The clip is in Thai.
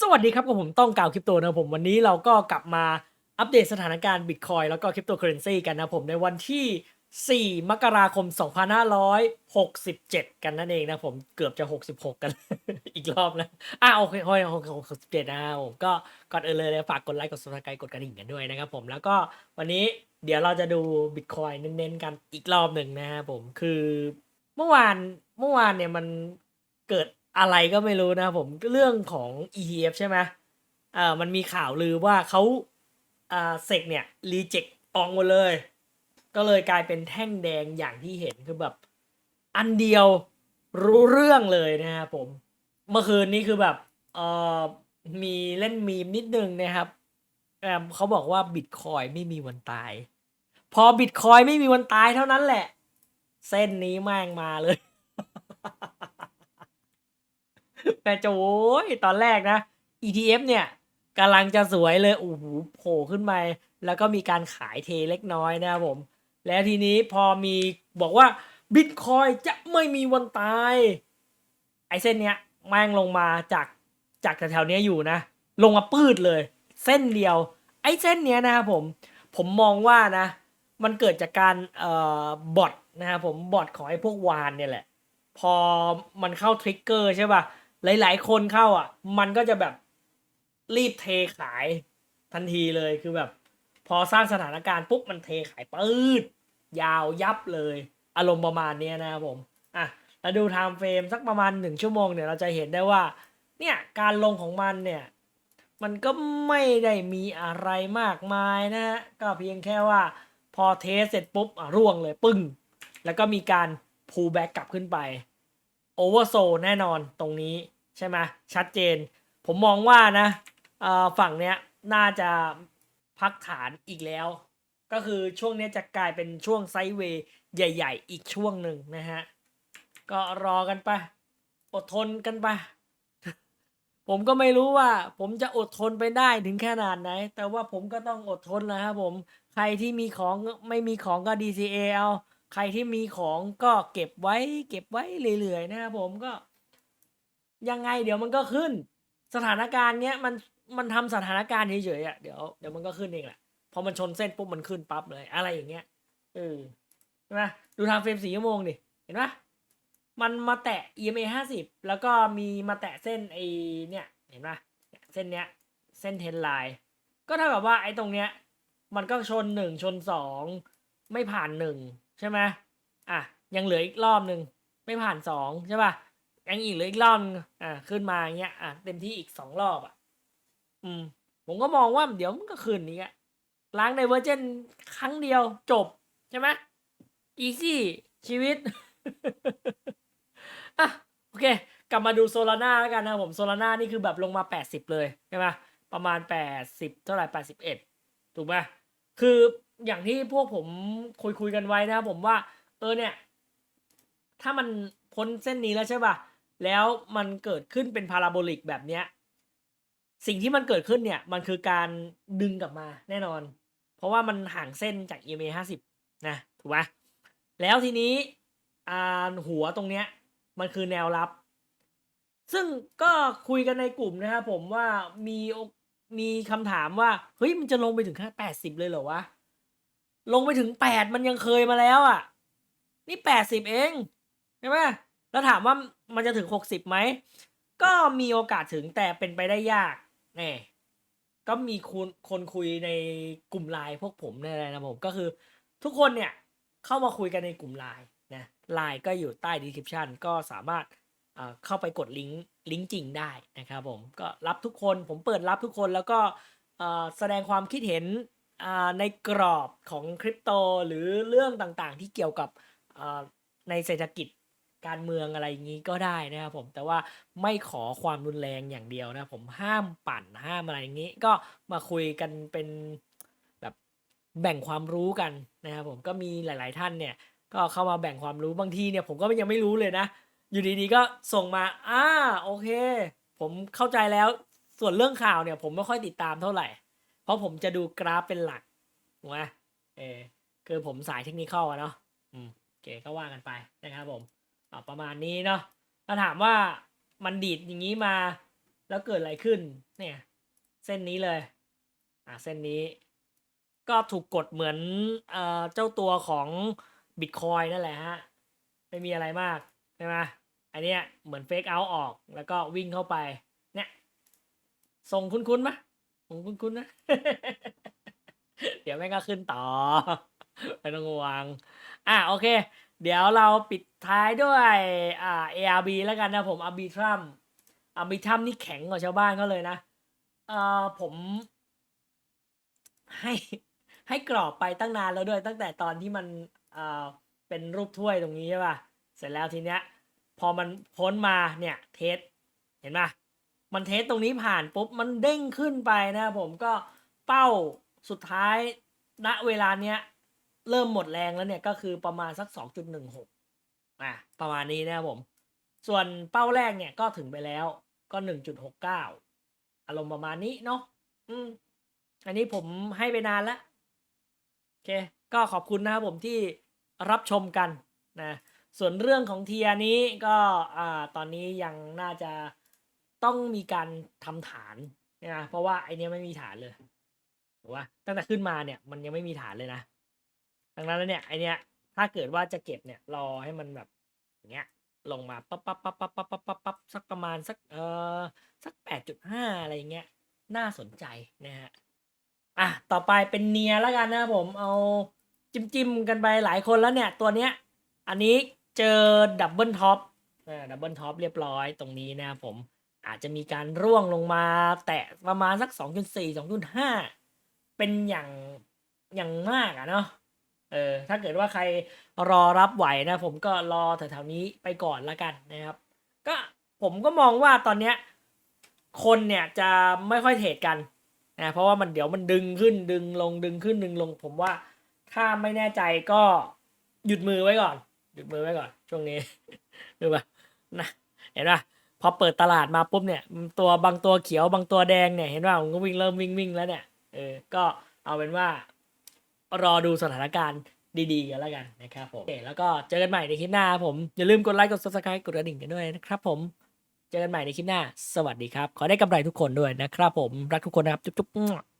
สวัสดีครับกับผมต้องกล่าวคริปโตนะผมวันนี้เราก็กลับมาอัปเดตสถานการณ์บิตคอยแล้วก็คริปโตเคอเรนซีกันนะผมในวันที่ 4 มกราคม 2567 กันนั่นเองนะผมเกือบจะ 66 กัน อีกรอบนะอะโอเคโอ้ย67นะครับผมก็ก่อนอื่นเลย ฝากกดไลค์กด subscribe กดกระดิ่งกันด้วยนะครับผมแล้วก็วันนี้เดี๋ยวเราจะดูบิตคอยเน้นๆกันอีกรอบหนึ่งนะครับผมคือเมื่อวานเมื่อวานเนี่ยมันเกิด อะไรก็ไม่รู้นะผมเรื่องของ ETF ใช่ไหมอ่ามันมีข่าวลือว่าเขาอ่าเซกเนี่ยรีเจ็คออกหมดเลย ก็เลยกลายเป็นแท่งแดงอย่างที่เห็นคือแบบ อันเดียวรู้เรื่องเลยนะครับผม เมื่อคืนนี้คือแบบเออมีเล่นมีมนิดนึงนะครับแอมเขาบอกว่าบิตคอยไม่มีวันตาย พอบิตคอยไม่มีวันตายเท่านั้นแหละ เส้นนี้แม่งมาเลย แต่โจ้ยตอนแรกนะ ETF เนี่ยกำลังจะสวยเลยโอ้โหโผล่ขึ้นมาแล้วก็มีการขายเทเล็กน้อยนะครับผม แล้วทีนี้พอมีบอกว่าบิตคอยจะไม่มีวันตาย ไอ้เส้นเนี้ยแม่งลงมาจากจากแถวๆเนี้ยอยู่นะ ลงมาปืดเลย เส้นเดียว ไอ้เส้นเนี้ยนะครับผม ผมมองว่านะ มันเกิดจากการเอ่อบอทนะครับผมบอทของไอ้พวกวานเนี่ยแหละ พอมันเข้าทริกเกอร์ใช่ป่ะ หลาย ๆ คนเข้าอะ มันก็จะแบบรีบเทขายทันทีเลยคือแบบ พอสร้างสถานการณ์ปุ๊บมันเทขายปืดยาวยับเลย อารมณ์ประมาณเนี้ยนะครับผมอะแล้วดูไทม์เฟรมสักประมาณหนึ่งชั่วโมงเนี่ยเราจะเห็นได้ว่า เนี่ยการลงของมันเนี่ยมันก็ไม่ได้มีอะไรมากมายนะฮะก็เพียงแค่ว่าพอเทสเสร็จปุ๊บอะร่วงเลยปึ้ง แล้วก็มีการ pull back กลับขึ้นไป oversold แน่นอนตรงนี้ ใช่ไหมชัดเจน ผมมองว่านะฝั่งเนี้ยน่าจะพักฐานอีกแล้ว ก็คือช่วงนี้จะกลายเป็นช่วงไซเวย์ใหญ่ ๆ อีกช่วงหนึ่งนะฮะ ก็รอกันไป อดทนกันไป ผมก็ไม่รู้ว่า ผมจะอดทนไปได้ถึงขนาดไหน แต่ว่าผมก็ต้องอดทนนะครับผม ใครที่มีของไม่มีของก็ DCA เอา ใครที่มีของก็เก็บไว้ เก็บไว้เรื่อยๆนะครับผมก็ ยังไงเดี๋ยวมันก็ขึ้น สถานการณ์เนี้ยมันมันทำสถานการณ์เฉยๆอะเดี๋ยวเดี๋ยวมันก็ขึ้นเองแหละพอมันชนเส้นปุ๊บมันขึ้นปั๊บเลยอะไรอย่างเงี้ยเออใช่ไหมดูทางเฟรมสี่ชั่วโมงดิเห็นปะมันมาแตะ EMA ห้าสิบแล้วก็มีมาแตะเส้นไอเนี่ยเห็นปะเส้นเนี้ยเส้นเทนไลน์ก็เท่ากับว่าไอ้ตรงเนี้ยมันก็ชนหนึ่งชนสองไม่ผ่านหนึ่งใช่ไหมอะยังเหลืออีกรอบหนึ่งไม่ผ่านสองใช่ป่ะ ยังอีกเหลืออีกรอบนึงอะขึ้นมาอย่างเงี้ยอะเต็มที่อีกสองรอบอะ อืม ผมก็มองว่าเดี๋ยวมันก็คืนนี้อะล้างไดเวอร์เจนครั้งเดียวจบใช่ไหมอีซี่ชีวิตอะโอเค กลับมาดูโซลาร่าแล้วกันนะผมโซลาร่านี่คือแบบลงมา 80 เลยใช่ไหมประมาณ 80 เท่าไหร่ 81 ถูกไหมคืออย่างที่พวกผมคุยคุยกันไว้นะครับผมว่า เออเนี่ย ถ้ามันพ้นเส้นนี้แล้วใช่ป่ะ แล้วมันเกิดขึ้นเป็นพาราโบลิกแบบเนี้ยสิ่งที่มันเกิดขึ้นเนี่ยมันคือการดึงกลับมาแน่นอน เพราะว่ามันห่างเส้นจาก EMA 50 นะถูกไหมแล้วทีนี้อ่าหัวตรงเนี้ยมันคือแนวรับ ซึ่งก็คุยกันในกลุ่มนะครับผมว่ามีมีคำถามว่า เฮ้ยมันจะลงไปถึงแค่แปดสิบเลยเหรอวะ ลงไปถึงแปดมันยังเคยมาแล้วอะ นี่แปดสิบเองใช่ไหม แล้วถามว่ามันจะถึงหกสิบไหม ก็มีโอกาสถึงแต่เป็นไปได้ยากแน่ก็มีคนคนคุยในกลุ่มไลน์พวกผมเนี่ยนะผมก็คือ ทุกคนเนี่ยเข้ามาคุยกันในกลุ่มไลน์นะไลน์ก็อยู่ใต้ description ก็สามารถเข้าไปกดลิงก์ลิงก์จริงได้นะครับผมก็รับทุกคนผมเปิดรับทุกคนแล้วก็แสดงความคิดเห็นในกรอบของคริปโตหรือเรื่องต่างๆ ที่เกี่ยวกับในเศรษฐกิจ การเมืองอะไรอย่างนี้ก็ได้นะครับผมแต่ว่าไม่ขอความรุนแรงอย่างเดียวนะผมห้ามปั่นห้ามอะไรอย่างนี้ ก็มาคุยกันเป็นแบบแบ่งความรู้กันนะครับผมก็มีหลาย ๆ ท่านเนี่ยก็เข้ามาแบ่งความรู้บางทีเนี่ยผมก็ยังไม่รู้เลยนะ อยู่ดีๆก็ส่งมาอ่าโอเค ผมเข้าใจแล้วส่วนเรื่องข่าวเนี่ย ผมไม่ค่อยติดตามเท่าไหร่ เพราะผมจะดูกราฟเป็นหลักถูกไหมเออคือผมสายเทคนิคอะเนาะอืมโอเคก็ว่ากันไปนะครับผม ประมาณนี้เนาะถ้าถามว่ามันดีดอย่างนี้มาแล้วเกิดอะไรขึ้น เนี่ย เส้นนี้เลย อะเส้นนี้ ก็ถูกกดเหมือนเอ่อเจ้าตัวของบิตคอยนั่นแหละฮะ ไม่มีอะไรมาก ใช่ไหมอันเนี้ยเหมือนเฟกเอาออก แล้วก็วิ่งเข้าไป เนี่ยส่งคุ้นๆไหมส่งคุ้นๆนะ เดี๋ยวแม่งก็ขึ้นต่อไม่ต้องห่วงอะโอเค เดี๋ยวเราปิดท้ายด้วยอ่า ARB แล้วกันนะผม Arbitrum Arbitrum นี่แข็งกว่าชาวบ้านเขาเลยนะเอ่อผมให้ให้กรอบไปตั้งนานแล้วด้วย ตั้งแต่ตอนที่มันเอ่อเป็นรูปถ้วยตรงนี้ใช่ป่ะ เสร็จแล้วทีเนี้ย พอมันพ้นมาเนี่ยเทสเห็นป่ะมันเทสตรงนี้ผ่านปุ๊บมันเด้งขึ้นไปนะครับผมก็เป้าสุดท้ายณเวลาเนี้ย เริ่มหมดแรงแล้วเนี่ยก็คือประมาณสัก 2.16อะประมาณนี้นะครับผม ส่วนเป้าแรกเนี่ยก็ถึงไปแล้วก็ 1.69 อารมณ์ประมาณนี้เนาะอืมอันนี้ผมให้ไปนานแล้วโอเค ก็ขอบคุณนะครับผมที่รับชมกันนะส่วนเรื่องของเทียนี้ก็อ่าตอนนี้ยังน่าจะต้องมีการทำฐานนะเพราะว่าไอเนี้ยไม่มีฐานเลยถูกว่าตั้งแต่ขึ้นมาเนี่ยมันยังไม่มีฐานเลยนะ ดังนั้นแล้วเนี่ยไอเนี้ยถ้าเกิดว่าจะเก็บเนี่ยรอให้มันแบบอย่างเงี้ยลงมาปั๊บปั๊บปั๊บปั๊บปั๊บปั๊บปั๊บปั๊บสักประมาณสักเอ่อสักแปดจุดห้าอะไรเงี้ยน่าสนใจนะฮะอะต่อไปเป็นเนียแล้วกันนะผมเอาจิ้มจิ้มกันไปหลายคนแล้วเนี่ยตัวเนี้ยอันนี้เจอดับเบิลท็อปดับเบิลท็อปเรียบร้อยตรงนี้นะผมอาจจะมีการร่วงลงมาแตะประมาณสัก 2.4 2.5 เป็นอย่างอย่างมากอะเนาะ เออถ้าเกิดว่าใครรอรับไหวนะ ผมก็รอแถวๆนี้ไปก่อนละกันนะครับ ก็ผมก็มองว่าตอนเนี้ยคนเนี่ยจะไม่ค่อยเทรดกันนะเพราะว่ามันเดี๋ยวมันดึงขึ้นดึงลงดึงขึ้นดึงลง ผมว่าถ้าไม่แน่ใจก็หยุดมือไว้ก่อน หยุดมือไว้ก่อน ช่วงนี้ดูป่ะนะเห็นป่ะพอเปิดตลาดมาปุ๊บเนี่ย ตัวบางตัวเขียวบางตัวแดงเนี่ยเห็นป่ะผมก็วิ่งเริ่มวิ่งวิ่งแล้วเนี่ยเออก็เอาเป็นว่า รอดูสถานการณ์ดีๆกันแล้วกันนะครับผมโอเคแล้วก็เจอกันใหม่ในคลิปหน้าครับผม อย่าลืมกดไลค์กด subscribe กดกระดิ่งกันด้วยนะครับผมเจอกันใหม่ในคลิปหน้า สวัสดีครับ ขอได้กำไรทุกคนด้วยนะครับผมรักทุกคนนะครับจุ๊บๆ